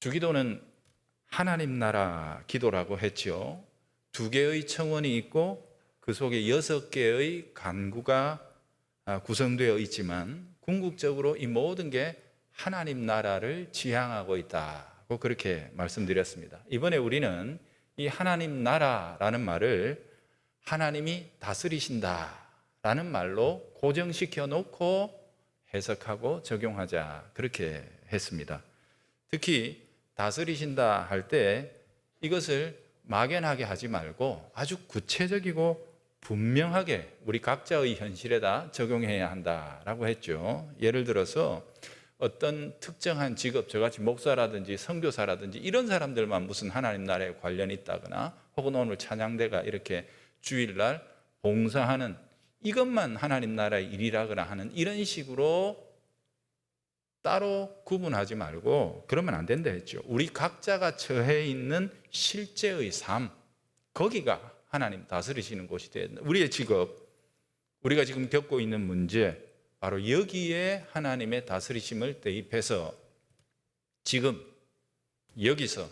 주기도는 하나님 나라 기도라고 했죠. 두 개의 청원이 있고 그 속에 여섯 개의 간구가 아, 구성되어 있지만 궁극적으로 이 모든 게 하나님 나라를 지향하고 있다고 그렇게 말씀드렸습니다. 이번에 우리는 이 하나님 나라라는 말을 하나님이 다스리신다라는 말로 고정시켜 놓고 해석하고 적용하자 그렇게 했습니다. 특히 다스리신다 할 때 이것을 막연하게 하지 말고 아주 구체적이고 분명하게 우리 각자의 현실에다 적용해야 한다라고 했죠. 예를 들어서 어떤 특정한 직업, 저같이 목사라든지 선교사라든지 이런 사람들만 무슨 하나님 나라에 관련이 있다거나 혹은 오늘 찬양대가 이렇게 주일날 봉사하는 이것만 하나님 나라의 일이라거나 하는 이런 식으로 따로 구분하지 말고 그러면 안 된다 했죠. 우리 각자가 처해 있는 실제의 삶, 거기가 하나님 다스리시는 곳이 된다. 우리의 직업, 우리가 지금 겪고 있는 문제, 바로 여기에 하나님의 다스리심을 대입해서 지금 여기서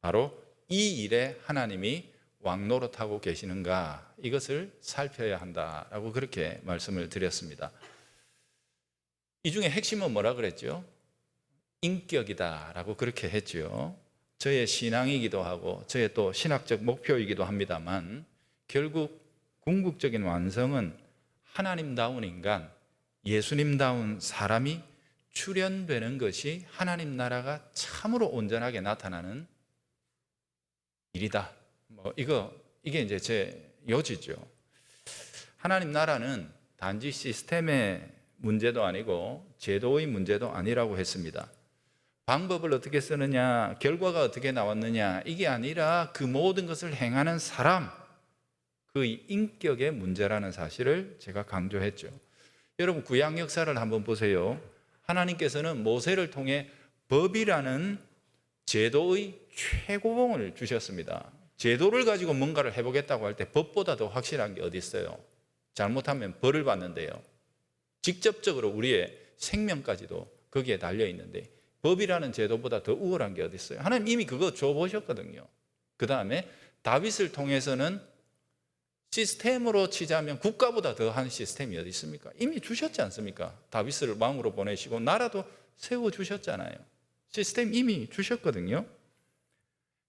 바로 이 일에 하나님이 왕노릇하고 계시는가 이것을 살펴야 한다라고 그렇게 말씀을 드렸습니다. 이 중에 핵심은 뭐라 그랬죠? 인격이다라고 그렇게 했죠. 저의 신앙이기도 하고 저의 또 신학적 목표이기도 합니다만 결국 궁극적인 완성은 하나님다운 인간, 예수님다운 사람이 출현되는 것이 하나님 나라가 참으로 온전하게 나타나는 일이다. 뭐 이거 이게 이제 제 요지죠. 하나님 나라는 단지 시스템의 문제도 아니고 제도의 문제도 아니라고 했습니다. 방법을 어떻게 쓰느냐, 결과가 어떻게 나왔느냐, 이게 아니라 그 모든 것을 행하는 사람, 그 인격의 문제라는 사실을 제가 강조했죠. 여러분, 구약 역사를 한번 보세요. 하나님께서는 모세를 통해 법이라는 제도의 최고봉을 주셨습니다. 제도를 가지고 뭔가를 해보겠다고 할 때 법보다 더 확실한 게 어디 있어요? 잘못하면 벌을 받는데요. 직접적으로 우리의 생명까지도 거기에 달려 있는데 법이라는 제도보다 더 우월한 게 어디 있어요? 하나님 이미 그거 줘 보셨거든요. 그 다음에 다윗을 통해서는 시스템으로 치자면 국가보다 더한 시스템이 어디 있습니까? 이미 주셨지 않습니까? 다윗을 왕으로 보내시고 나라도 세워 주셨잖아요. 시스템 이미 주셨거든요.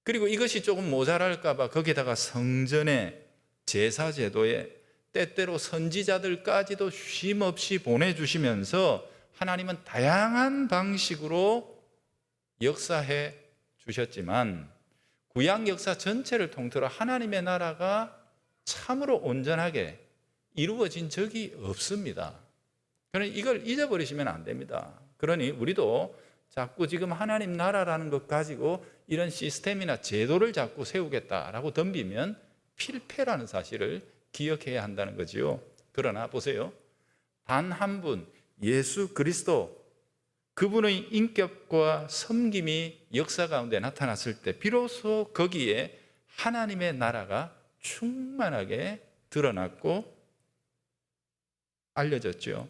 그리고 이것이 조금 모자랄까봐 거기다가 성전의 제사 제도에 때때로 선지자들까지도 쉼 없이 보내주시면서 하나님은 다양한 방식으로 역사해 주셨지만 구약 역사 전체를 통틀어 하나님의 나라가 참으로 온전하게 이루어진 적이 없습니다. 그러니 이걸 잊어버리시면 안 됩니다. 그러니 우리도 자꾸 지금 하나님 나라라는 것 가지고 이런 시스템이나 제도를 자꾸 세우겠다라고 덤비면 필패라는 사실을 기억해야 한다는 거지요. 그러나 보세요. 단 한 분, 예수 그리스도, 그분의 인격과 섬김이 역사 가운데 나타났을 때 비로소 거기에 하나님의 나라가 충만하게 드러났고 알려졌죠.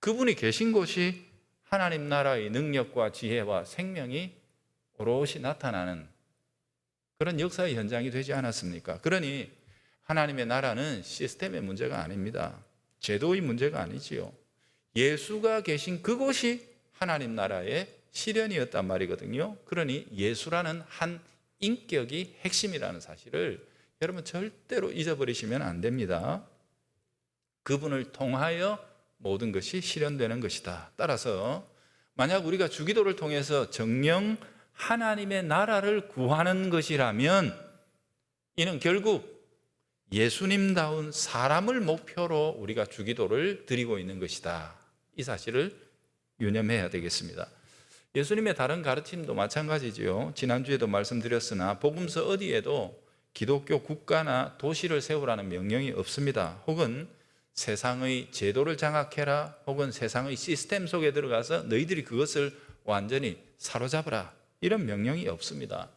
그분이 계신 곳이 하나님 나라의 능력과 지혜와 생명이 오롯이 나타나는 그런 역사의 현장이 되지 않았습니까? 그러니 하나님의 나라는 시스템의 문제가 아닙니다. 제도의 문제가 아니지요. 예수가 계신 그곳이 하나님 나라의 실현이었단 말이거든요. 그러니 예수라는 한 인격이 핵심이라는 사실을 여러분 절대로 잊어버리시면 안 됩니다. 그분을 통하여 모든 것이 실현되는 것이다. 따라서 만약 우리가 주기도를 통해서 정령 하나님의 나라를 구하는 것이라면 이는 결국 예수님다운 사람을 목표로 우리가 주기도를 드리고 있는 것이다. 이 사실을 유념해야 되겠습니다. 예수님의 다른 가르침도 마찬가지지요. 지난주에도 말씀드렸으나 복음서 어디에도 기독교 국가나 도시를 세우라는 명령이 없습니다. 혹은 세상의 제도를 장악해라. 혹은 세상의 시스템 속에 들어가서 너희들이 그것을 완전히 사로잡으라. 이런 명령이 없습니다.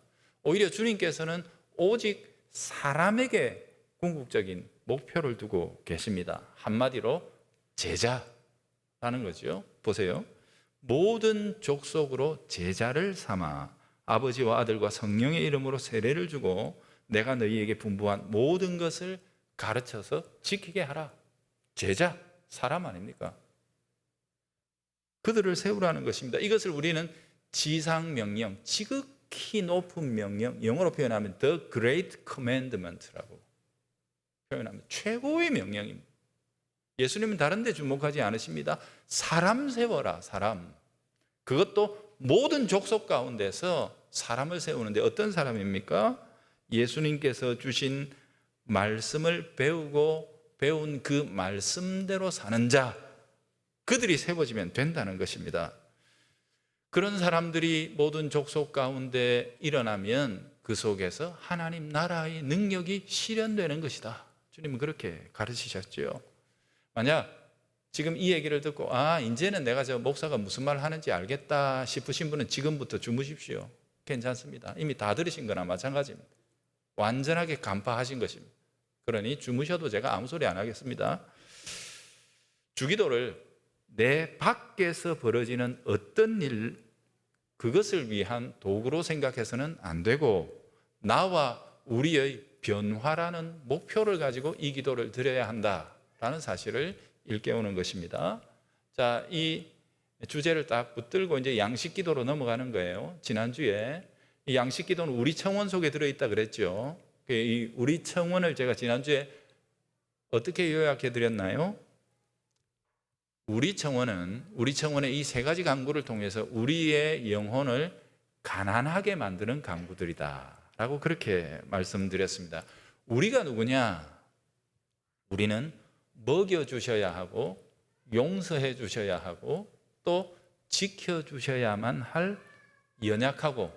오히려 주님께서는 오직 사람에게 궁극적인 목표를 두고 계십니다. 한마디로 제자라는 거죠. 보세요. 모든 족속으로 제자를 삼아 아버지와 아들과 성령의 이름으로 세례를 주고 내가 너희에게 분부한 모든 것을 가르쳐서 지키게 하라. 제자, 사람 아닙니까? 그들을 세우라는 것입니다. 이것을 우리는 지상 명령, 지극히 높은 명령, 영어로 표현하면 the great commandment라고 표현하면 최고의 명령입니다. 예수님은 다른 데 주목하지 않으십니다. 사람 세워라, 사람. 그것도 모든 족속 가운데서 사람을 세우는데 어떤 사람입니까? 예수님께서 주신 말씀을 배우고 배운 그 말씀대로 사는 자, 그들이 세워지면 된다는 것입니다. 그런 사람들이 모든 족속 가운데 일어나면 그 속에서 하나님 나라의 능력이 실현되는 것이다. 주님은 그렇게 가르치셨죠. 만약 지금 이 얘기를 듣고 아 이제는 내가 저 목사가 무슨 말 하는지 알겠다 싶으신 분은 지금부터 주무십시오. 괜찮습니다. 이미 다 들으신 거나 마찬가지입니다. 완전하게 간파하신 것입니다. 그러니 주무셔도 제가 아무 소리 안 하겠습니다. 주기도를 내 밖에서 벌어지는 어떤 일 그것을 위한 도구로 생각해서는 안 되고 나와 우리의 변화라는 목표를 가지고 이 기도를 드려야 한다라는 사실을 일깨우는 것입니다. 자, 이 주제를 딱 붙들고 이제 양식 기도로 넘어가는 거예요. 지난주에 이 양식 기도는 우리 청원 속에 들어 있다 그랬죠. 그이 우리 청원을 제가 지난주에 어떻게 요약해 드렸나요? 우리 청원은 우리 청원의 이 세 가지 강구를 통해서 우리의 영혼을 가난하게 만드는 강구들이다 라고 그렇게 말씀드렸습니다. 우리가 누구냐? 우리는 먹여 주셔야 하고 용서해 주셔야 하고 또 지켜 주셔야만 할 연약하고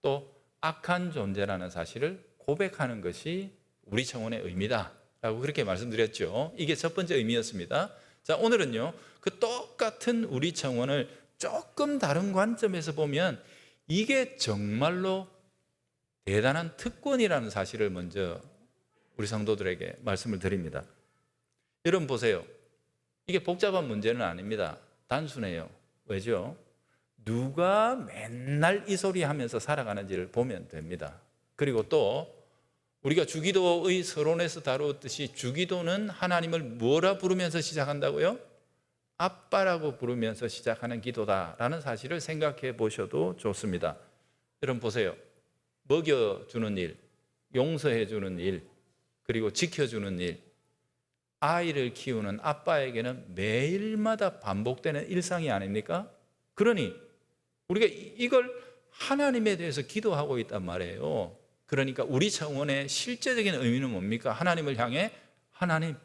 또 악한 존재라는 사실을 고백하는 것이 우리 청원의 의미다 라고 그렇게 말씀드렸죠. 이게 첫 번째 의미였습니다. 자, 오늘은요. 그 똑같은 우리 청원을 조금 다른 관점에서 보면 이게 정말로 대단한 특권이라는 사실을 먼저 우리 성도들에게 말씀을 드립니다. 여러분 보세요. 이게 복잡한 문제는 아닙니다. 단순해요. 왜죠? 누가 맨날 이 소리 하면서 살아가는지를 보면 됩니다. 그리고 또 우리가 주기도의 서론에서 다루었듯이 주기도는 하나님을 뭐라 부르면서 시작한다고요? 아빠라고 부르면서 시작하는 기도다라는 사실을 생각해 보셔도 좋습니다. 여러분 보세요. 먹여주는 일, 용서해 주는 일, 그리고 지켜주는 일, 아이를 키우는 아빠에게는 매일마다 반복되는 일상이 아닙니까? 그러니 우리가 이걸 하나님에 대해서 기도하고 있단 말이에요. 그러니까 우리 차원의 실제적인 의미는 뭡니까? 하나님을 향해 하나님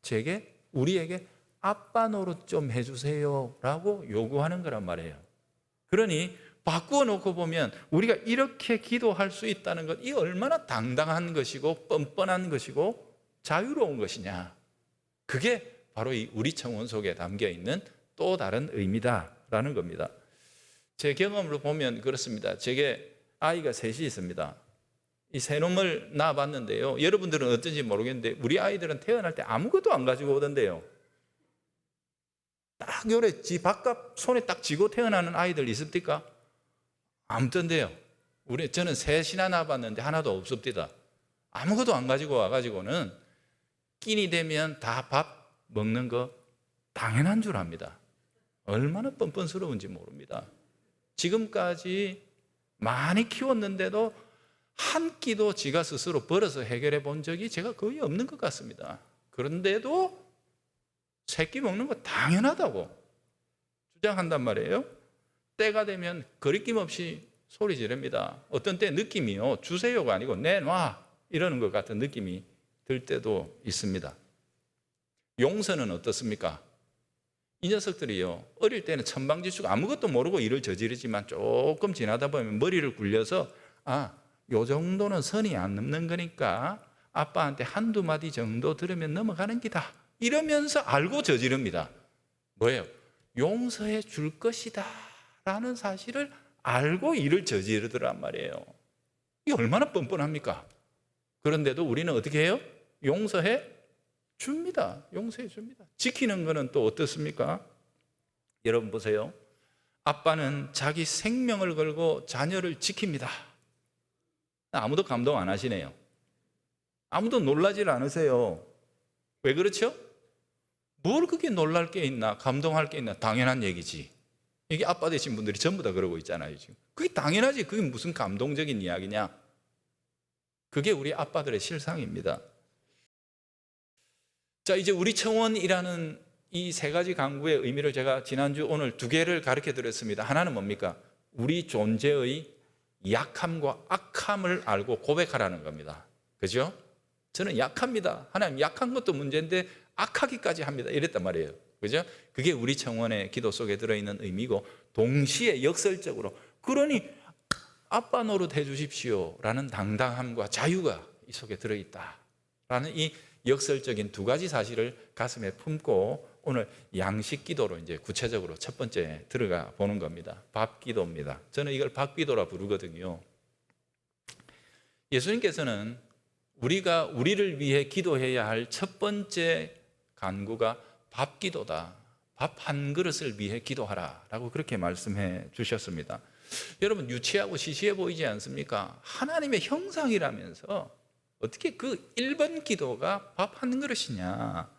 제게 우리에게 아빠 노릇 좀 해주세요라고 요구하는 거란 말이에요. 그러니 바꾸어 놓고 보면 우리가 이렇게 기도할 수 있다는 것, 이 얼마나 당당한 것이고 뻔뻔한 것이고 자유로운 것이냐. 그게 바로 이 우리 청원 속에 담겨 있는 또 다른 의미다라는 겁니다. 제 경험으로 보면 그렇습니다. 제게 아이가 셋이 있습니다. 이 세 놈을 낳아봤는데요. 여러분들은 어떤지 모르겠는데 우리 아이들은 태어날 때 아무것도 안 가지고 오던데요. 딱 요래 지 바깥 손에 딱 쥐고 태어나는 아이들 있습니까? 아무던데요. 우리 저는 셋이나 낳아봤는데 하나도 없습니다. 아무것도 안 가지고 와가지고는 끼니 되면 다 밥 먹는 거 당연한 줄 압니다. 얼마나 뻔뻔스러운지 모릅니다. 지금까지 많이 키웠는데도 한 끼도 지가 스스로 벌어서 해결해 본 적이 제가 거의 없는 것 같습니다. 그런데도 새끼 먹는 거 당연하다고 주장한단 말이에요. 때가 되면 거리낌 없이 소리 지릅니다. 어떤 때 느낌이요. 주세요가 아니고 내놔. 이러는 것 같은 느낌이 들 때도 있습니다. 용서는 어떻습니까? 이 녀석들이요. 어릴 때는 천방지축 아무것도 모르고 일을 저지르지만 조금 지나다 보면 머리를 굴려서 아, 요 정도는 선이 안 넘는 거니까 아빠한테 한두 마디 정도 들으면 넘어가는 기다. 이러면서 알고 저지릅니다. 뭐예요? 용서해 줄 것이다. 라는 사실을 알고 일을 저지르더란 말이에요. 이 얼마나 뻔뻔합니까? 그런데도 우리는 어떻게 해요? 용서해 줍니다. 용서해 줍니다. 지키는 거는 또 어떻습니까? 여러분 보세요. 아빠는 자기 생명을 걸고 자녀를 지킵니다. 아무도 감동 안 하시네요. 아무도 놀라질 않으세요. 왜 그렇죠? 뭘 그게 놀랄 게 있나, 감동할 게 있나, 당연한 얘기지. 이게 아빠 되신 분들이 전부 다 그러고 있잖아요, 지금. 그게 당연하지. 그게 무슨 감동적인 이야기냐. 그게 우리 아빠들의 실상입니다. 자, 이제 우리 청원이라는 이 세 가지 강구의 의미를 제가 지난주 오늘 두 개를 가르쳐 드렸습니다. 하나는 뭡니까? 우리 존재의 약함과 악함을 알고 고백하라는 겁니다. 그죠? 저는 약합니다. 하나님 약한 것도 문제인데 악하기까지 합니다. 이랬단 말이에요. 그죠? 그게 우리 청원의 기도 속에 들어있는 의미고 동시에 역설적으로 그러니 아빠 노릇 해 주십시오 라는 당당함과 자유가 이 속에 들어있다 라는 이 역설적인 두 가지 사실을 가슴에 품고 오늘 양식 기도로 이제 구체적으로 첫 번째 들어가 보는 겁니다. 밥 기도입니다. 저는 이걸 밥 기도라 부르거든요. 예수님께서는 우리가 우리를 위해 기도해야 할 첫 번째 간구가 밥 기도다. 밥 한 그릇을 위해 기도하라 라고 그렇게 말씀해 주셨습니다. 여러분 유치하고 시시해 보이지 않습니까? 하나님의 형상이라면서 어떻게 그 1번 기도가 밥 한 그릇이냐?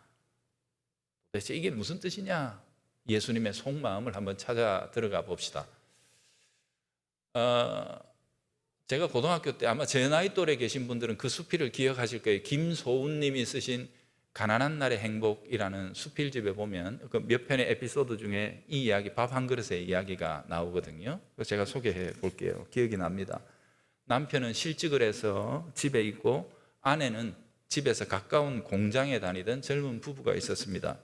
도대체 이게 무슨 뜻이냐? 예수님의 속마음을 한번 찾아 들어가 봅시다. 어, 제가 고등학교 때 아마 제 나이 또래 계신 분들은 그 수필을 기억하실 거예요. 김소운 님이 쓰신 가난한 날의 행복이라는 수필집에 보면 그 몇 편의 에피소드 중에 이 이야기 밥 한 그릇의 이야기가 나오거든요. 제가 소개해 볼게요. 기억이 납니다. 남편은 실직을 해서 집에 있고 아내는 집에서 가까운 공장에 다니던 젊은 부부가 있었습니다.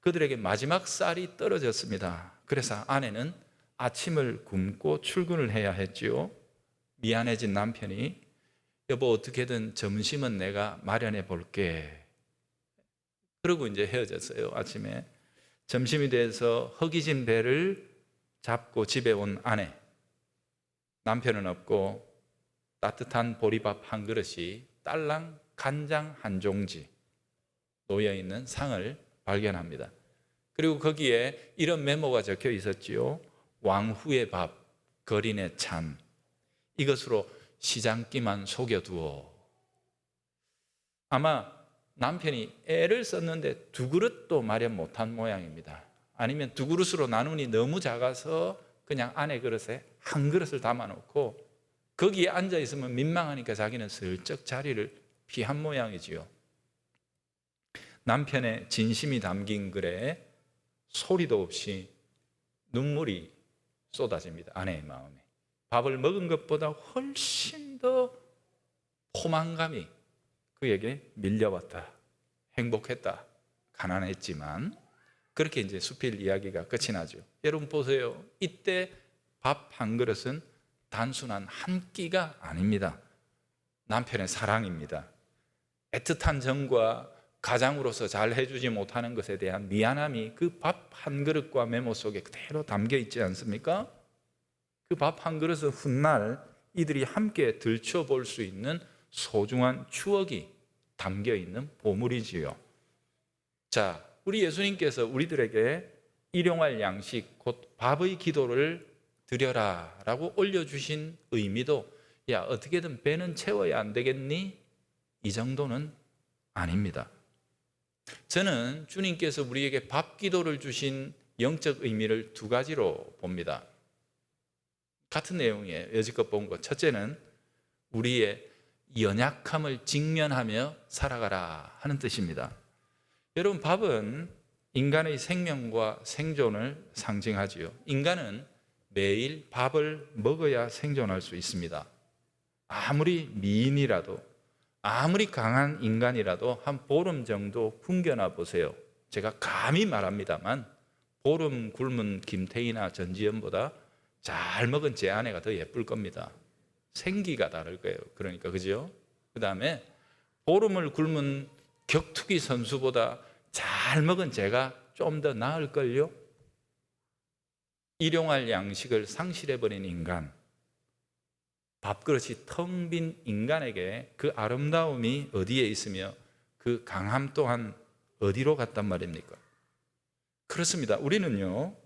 그들에게 마지막 쌀이 떨어졌습니다. 그래서 아내는 아침을 굶고 출근을 해야 했지요. 미안해진 남편이 여보 어떻게든 점심은 내가 마련해 볼게. 그러고 이제 헤어졌어요. 아침에 점심이 돼서 허기진 배를 잡고 집에 온 아내. 남편은 없고 따뜻한 보리밥 한 그릇이 딸랑 간장 한 종지 놓여 있는 상을 발견합니다. 그리고 거기에 이런 메모가 적혀 있었지요. 왕후의 밥, 거린의 참. 이것으로 시장기만 속여두어. 아마 남편이 애를 썼는데 두 그릇도 마련 못한 모양입니다. 아니면 두 그릇으로 나누니 너무 작아서 그냥 아내 그릇에 한 그릇을 담아놓고 거기에 앉아 있으면 민망하니까 자기는 슬쩍 자리를 피한 모양이지요. 남편의 진심이 담긴 글에 소리도 없이 눈물이 쏟아집니다. 아내의 마음에. 밥을 먹은 것보다 훨씬 더 포만감이 그에게 밀려왔다. 행복했다. 가난했지만 그렇게 이제 수필 이야기가 끝이 나죠. 여러분 보세요. 이때 밥 한 그릇은 단순한 한 끼가 아닙니다. 남편의 사랑입니다. 애틋한 정과 가장으로서 잘 해주지 못하는 것에 대한 미안함이 그 밥 한 그릇과 메모 속에 그대로 담겨 있지 않습니까? 그 밥 한 그릇을 훗날 이들이 함께 들춰볼 수 있는 소중한 추억이 담겨 있는 보물이지요. 자, 우리 예수님께서 우리들에게 일용할 양식, 곧 밥의 기도를 드려라 라고 올려주신 의미도 야, 어떻게든 배는 채워야 안 되겠니? 이 정도는 아닙니다. 저는 주님께서 우리에게 밥 기도를 주신 영적 의미를 두 가지로 봅니다. 같은 내용이에요. 여지껏 본 것. 첫째는 우리의 연약함을 직면하며 살아가라 하는 뜻입니다. 여러분, 밥은 인간의 생명과 생존을 상징하지요. 인간은 매일 밥을 먹어야 생존할 수 있습니다. 아무리 미인이라도, 아무리 강한 인간이라도 한 보름 정도 굶겨나 보세요. 제가 감히 말합니다만, 보름 굶은 김태희나 전지현보다 잘 먹은 제 아내가 더 예쁠 겁니다. 생기가 다를 거예요. 그러니까 그죠? 그 다음에 보름을 굶은 격투기 선수보다 잘 먹은 제가 좀 더 나을 걸요. 일용할 양식을 상실해 버린 인간, 밥그릇이 텅 빈 인간에게 그 아름다움이 어디에 있으며 그 강함 또한 어디로 갔단 말입니까? 그렇습니다. 우리는요,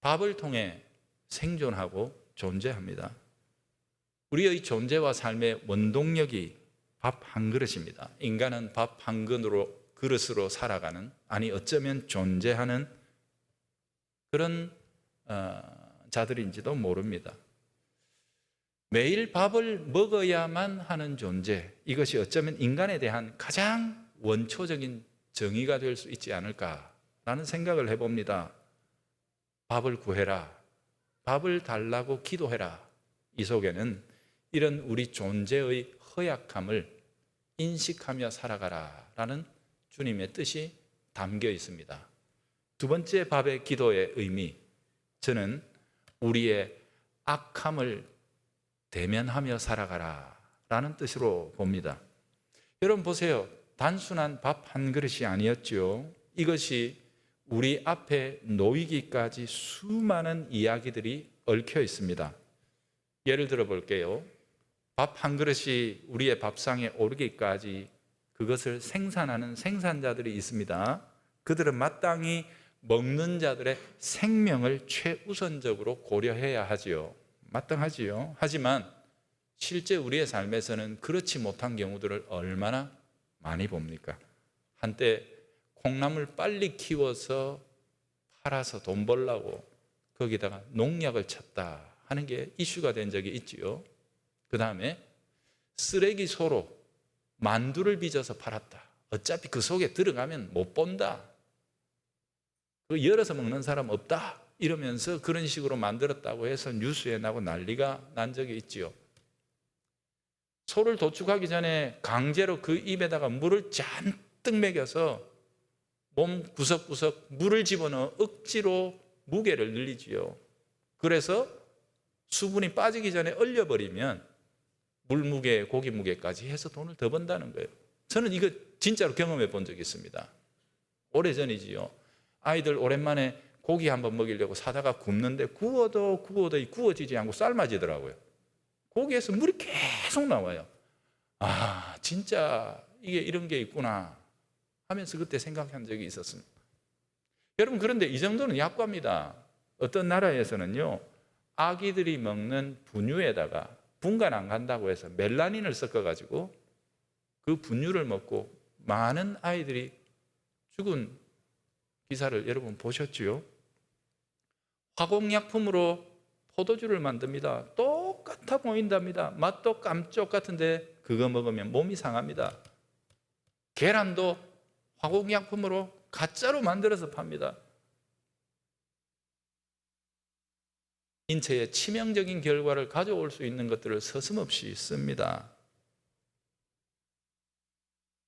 밥을 통해 생존하고 존재합니다. 우리의 존재와 삶의 원동력이 밥 한 그릇입니다. 인간은 밥 한 그릇으로, 그릇으로 살아가는, 아니, 어쩌면 존재하는 그런 어, 자들인지도 모릅니다. 매일 밥을 먹어야만 하는 존재, 이것이 어쩌면 인간에 대한 가장 원초적인 정의가 될 수 있지 않을까라는 생각을 해봅니다. 밥을 구해라. 밥을 달라고 기도해라. 이 속에는 이런 우리 존재의 허약함을 인식하며 살아가라. 라는 주님의 뜻이 담겨 있습니다. 두 번째 밥의 기도의 의미. 저는 우리의 악함을 대면하며 살아가라. 라는 뜻으로 봅니다. 여러분 보세요. 단순한 밥 한 그릇이 아니었죠. 이것이 우리 앞에 놓이기까지 수많은 이야기들이 얽혀 있습니다. 예를 들어 볼게요. 밥 한 그릇이 우리의 밥상에 오르기까지 그것을 생산하는 생산자들이 있습니다. 그들은 마땅히 먹는 자들의 생명을 최우선적으로 고려해야 하지요. 마땅하지요. 하지만 실제 우리의 삶에서는 그렇지 못한 경우들을 얼마나 많이 봅니까? 한때 콩나물 빨리 키워서 팔아서 돈 벌라고 거기다가 농약을 쳤다 하는 게 이슈가 된 적이 있지요. 그 다음에 쓰레기 소로 만두를 빚어서 팔았다. 어차피 그 속에 들어가면 못 본다. 그 열어서 먹는 사람 없다. 이러면서 그런 식으로 만들었다고 해서 뉴스에 나고 난리가 난 적이 있지요. 소를 도축하기 전에 강제로 그 입에다가 물을 잔뜩 먹여서 몸 구석구석 물을 집어넣어 억지로 무게를 늘리지요. 그래서 수분이 빠지기 전에 얼려버리면 물 무게, 고기 무게까지 해서 돈을 더 번다는 거예요. 저는 이거 진짜로 경험해 본 적이 있습니다. 오래전이지요. 아이들 오랜만에 고기 한번 먹이려고 사다가 굽는데 구워도 구워도 구워지지 않고 삶아지더라고요. 고기에서 물이 계속 나와요. 아, 진짜 이게 이런 게 있구나 하면서 그때 생각한 적이 있었습니다. 여러분, 그런데 이 정도는 약과입니다. 어떤 나라에서는요, 아기들이 먹는 분유에다가 분간 안 간다고 해서 멜라닌을 섞어가지고 그 분유를 먹고 많은 아이들이 죽은 기사를 여러분 보셨지요? 화공약품으로 포도주를 만듭니다. 똑같아 보인답니다. 맛도 깜쪽 같은데 그거 먹으면 몸이 상합니다. 계란도 화공약품으로 가짜로 만들어서 팝니다. 인체에 치명적인 결과를 가져올 수 있는 것들을 서슴없이 씁니다.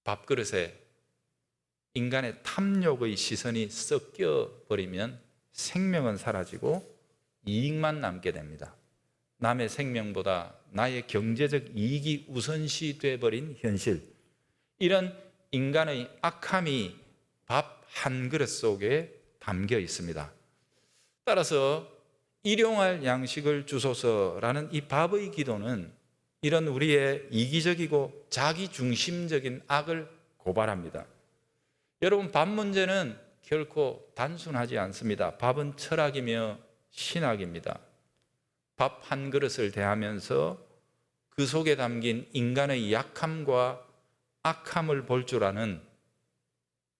밥그릇에 인간의 탐욕의 시선이 섞여 버리면 생명은 사라지고 이익만 남게 됩니다. 남의 생명보다 나의 경제적 이익이 우선시 돼 버린 현실. 이런 인간의 악함이 밥 한 그릇 속에 담겨 있습니다. 따라서 일용할 양식을 주소서라는 이 밥의 기도는 이런 우리의 이기적이고 자기 중심적인 악을 고발합니다. 여러분, 밥 문제는 결코 단순하지 않습니다. 밥은 철학이며 신학입니다. 밥 한 그릇을 대하면서 그 속에 담긴 인간의 약함과 악함을 볼 줄 아는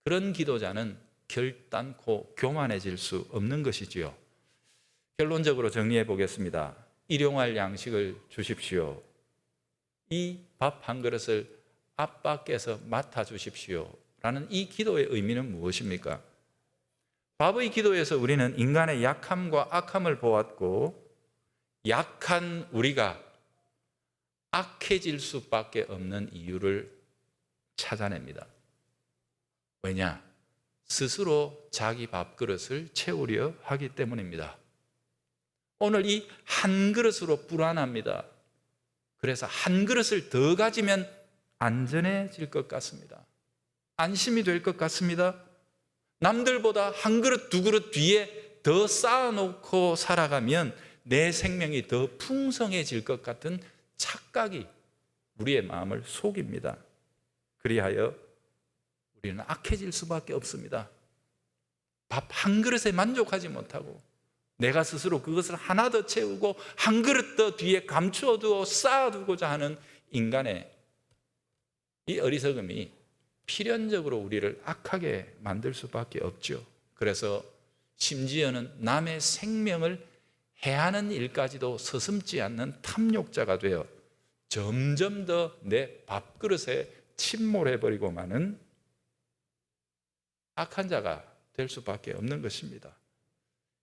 그런 기도자는 결단코 교만해질 수 없는 것이지요. 결론적으로 정리해 보겠습니다. 일용할 양식을 주십시오. 이 밥 한 그릇을 아빠께서 맡아 주십시오. 라는 이 기도의 의미는 무엇입니까? 밥의 기도에서 우리는 인간의 약함과 악함을 보았고, 약한 우리가 악해질 수밖에 없는 이유를 찾아냅니다. 왜냐? 스스로 자기 밥그릇을 채우려 하기 때문입니다. 오늘 이 한 그릇으로 불안합니다. 그래서 한 그릇을 더 가지면 안전해질 것 같습니다. 안심이 될 것 같습니다. 남들보다 한 그릇, 두 그릇 뒤에 더 쌓아놓고 살아가면 내 생명이 더 풍성해질 것 같은 착각이 우리의 마음을 속입니다. 그리하여 우리는 악해질 수밖에 없습니다. 밥 한 그릇에 만족하지 못하고 내가 스스로 그것을 하나 더 채우고 한 그릇 더 뒤에 감추어두고 쌓아두고자 하는 인간의 이 어리석음이 필연적으로 우리를 악하게 만들 수밖에 없죠. 그래서 심지어는 남의 생명을 해하는 일까지도 서슴지 않는 탐욕자가 되어 점점 더 내 밥그릇에 침몰해버리고 마는 악한 자가 될 수밖에 없는 것입니다.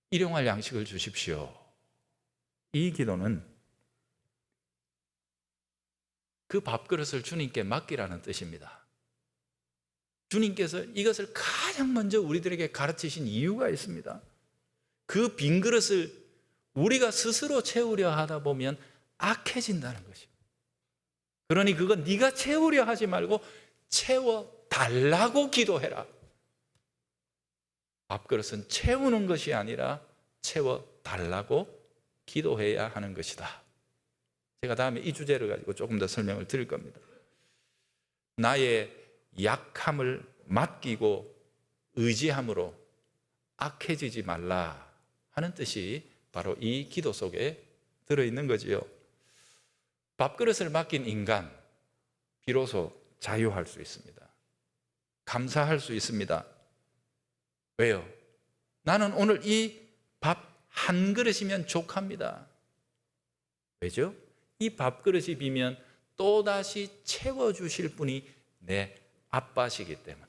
일용할 양식을 주십시오. 이 기도는 그 밥그릇을 주님께 맡기라는 뜻입니다. 주님께서 이것을 가장 먼저 우리들에게 가르치신 이유가 있습니다. 그 빈 그릇을 우리가 스스로 채우려 하다 보면 악해진다는 것입니다. 그러니 그건 네가 채우려 하지 말고 채워 달라고 기도해라. 밥그릇은 채우는 것이 아니라 채워 달라고 기도해야 하는 것이다. 제가 다음에 이 주제를 가지고 조금 더 설명을 드릴 겁니다. 나의 약함을 맡기고 의지함으로 악해지지 말라 하는 뜻이 바로 이 기도 속에 들어있는 거지요. 밥그릇을 맡긴 인간, 비로소 자유할 수 있습니다. 감사할 수 있습니다. 왜요? 나는 오늘 이 밥 한 그릇이면 족합니다. 왜죠? 이 밥그릇이 비면 또다시 채워주실 분이 내 아빠시기 때문에.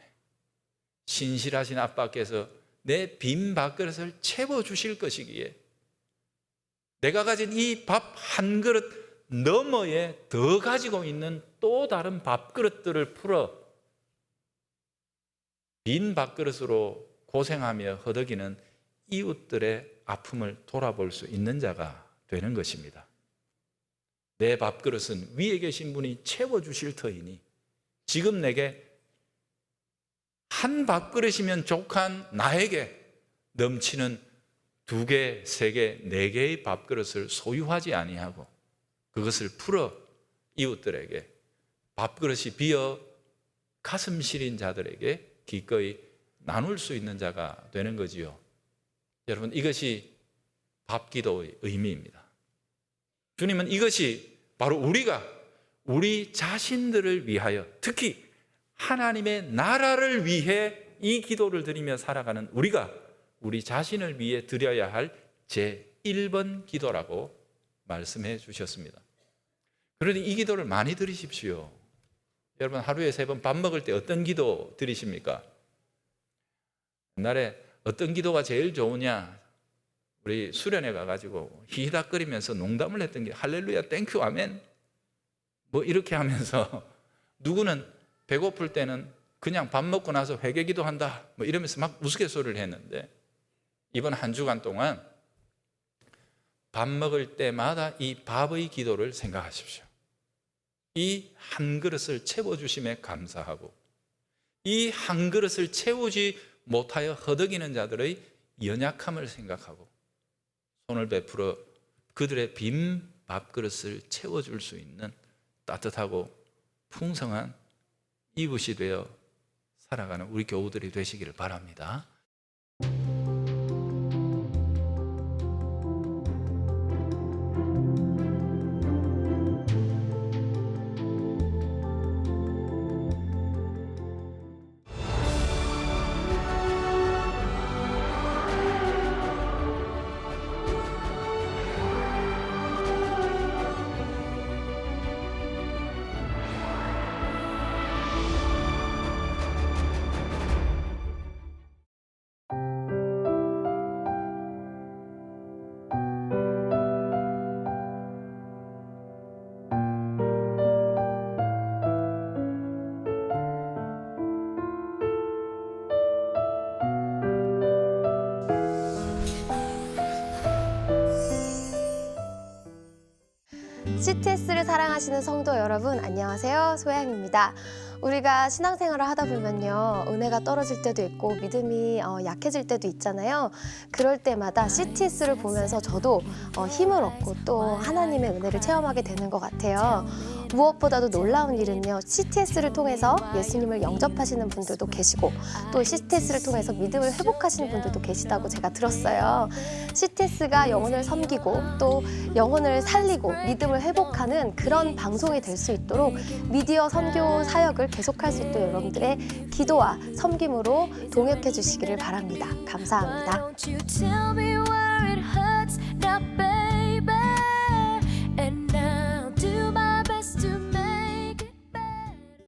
신실하신 아빠께서 내 빈 밥그릇을 채워주실 것이기에 내가 가진 이 밥 한 그릇 너머에 더 가지고 있는 또 다른 밥그릇들을 풀어 빈 밥그릇으로 고생하며 허덕이는 이웃들의 아픔을 돌아볼 수 있는 자가 되는 것입니다. 내 밥그릇은 위에 계신 분이 채워주실 터이니 지금 내게 한 밥그릇이면 족한 나에게 넘치는 두 개, 세 개, 네 개의 밥그릇을 소유하지 아니하고 그것을 풀어 이웃들에게 밥그릇이 비어 가슴 시린 자들에게 기꺼이 나눌 수 있는 자가 되는 거지요. 여러분 이것이 밥기도의 의미입니다. 주님은 이것이 바로 우리가 우리 자신들을 위하여 특히 하나님의 나라를 위해 이 기도를 드리며 살아가는 우리가 우리 자신을 위해 드려야 할 제1번 기도라고 말씀해 주셨습니다. 그러니 이 기도를 많이 드리십시오. 여러분 하루에 세 번 밥 먹을 때 어떤 기도 드리십니까? 옛날에 어떤 기도가 제일 좋으냐? 우리 수련회 가가지고 히히닥거리면서 농담을 했던 게 할렐루야 땡큐 아멘 뭐 이렇게 하면서 누구는 배고플 때는 그냥 밥 먹고 나서 회개 기도한다 뭐 이러면서 막 우스갯소리를 했는데 이번 한 주간 동안 밥 먹을 때마다 이 밥의 기도를 생각하십시오. 이 한 그릇을 채워주심에 감사하고 이 한 그릇을 채우지 못하여 허덕이는 자들의 연약함을 생각하고 손을 베풀어 그들의 빈 밥그릇을 채워줄 수 있는 따뜻하고 풍성한 이웃이 되어 살아가는 우리 교우들이 되시기를 바랍니다. CTS를 사랑하시는 성도 여러분, 안녕하세요. 소양입니다. 우리가 신앙생활을 하다 보면요, 은혜가 떨어질 때도 있고 믿음이 어, 약해질 때도 있잖아요. 그럴 때마다 CTS를 보면서 저도 어, 힘을 얻고 또 하나님의 은혜를 체험하게 되는 것 같아요. 무엇보다도 놀라운 일은요. CTS를 통해서 예수님을 영접하시는 분들도 계시고 또 CTS를 통해서 믿음을 회복하시는 분들도 계시다고 제가 들었어요. CTS가 영혼을 섬기고 또 영혼을 살리고 믿음을 회복하는 그런 방송이 될 수 있도록 미디어 선교 사역을 계속할 수 있도록 여러분들의 기도와 섬김으로 동역해 주시기를 바랍니다. 감사합니다.